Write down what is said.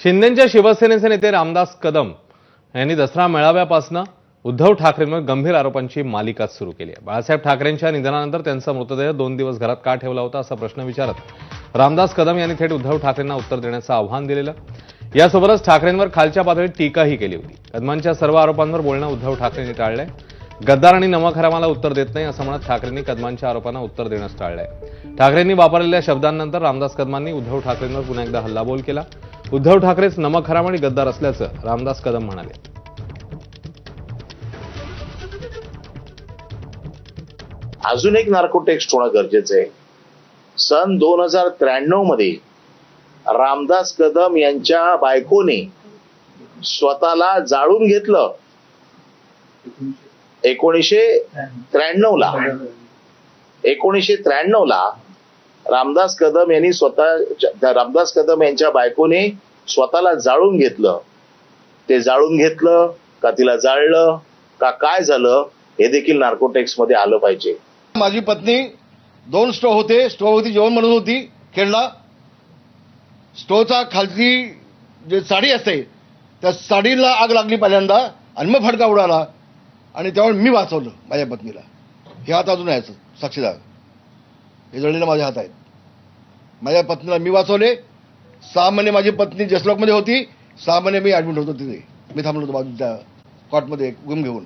शिंदेच्या शिवसेनेचे नेते रामदास कदम यांनी दसरा मेळाव्यापासून उद्धव ठाकरेंवर गंभीर आरोपांची मालिकाच सुरू केली आहे. बाळासाहेब ठाकरेंच्या निधनानंतर त्यांचा मृतदेह दोन दिवस घरात का ठेवला होता असा प्रश्न विचारत रामदास कदम यांनी थेट उद्धव ठाकरेंना उत्तर देण्याचं आव्हान दिलेलं. यासोबतच ठाकरेंवर खालच्या पातळीत टीकाही केली होती. कदमांच्या सर्व आरोपांवर बोलणं उद्धव ठाकरेंनी टाळलंय. गद्दार आणि नमक उत्तर देत नाही असं म्हणत ठाकरेंनी कदमांच्या आरोपांना उत्तर देणंच टाळलंय. ठाकरेंनी वापरलेल्या शब्दांनंतर रामदास कदमांनी उद्धव ठाकरेंवर पुन्हा एकदा हल्लाबोल केला. उद्धव ठाकरेच नमक हराम आणि गद्दार असल्याचं रामदास कदम म्हणाले. अजून एक नार्को टेक्स्ट होणं गरजेचं आहे. सन दोन हजार त्र्याण्णवमध्ये रामदास कदम यांच्या बायकोने स्वतःला जाळून घेतलं. एकोणीसशे त्र्याण्णव ला. एकोणीसशे त्र्याण्णव ला रामदास कदम यांनी स्वतः रामदास कदम यांच्या बायकोने स्वतःला जाळून घेतलं. ते जाळून घेतलं का तिला जाळलं का काय झालं हे देखील नार्कोटेक्समध्ये आलं पाहिजे. माझी पत्नी दोन स्टो होते. स्टोववरती जेवण म्हणून होती खेळला. स्टोवचा खालची जे साडी असते त्या साडीला आग लागली पहिल्यांदा आणि मग फडका उडाला. आणि त्यामुळे मी वाचवलं माझ्या पत्नीला. हे आता अजून यायचं साक्षीदार. हे जळलेलं माझ्या हात आहेत. माझ्या पत्नीला मी वाचवले. सहा महिने माझी पत्नी जसलोकमध्ये होती सहा महिने मी ॲडमिट होतो तिथे. मी थांबलो होतो बाजूच्या कॉटमध्ये रूम घेऊन.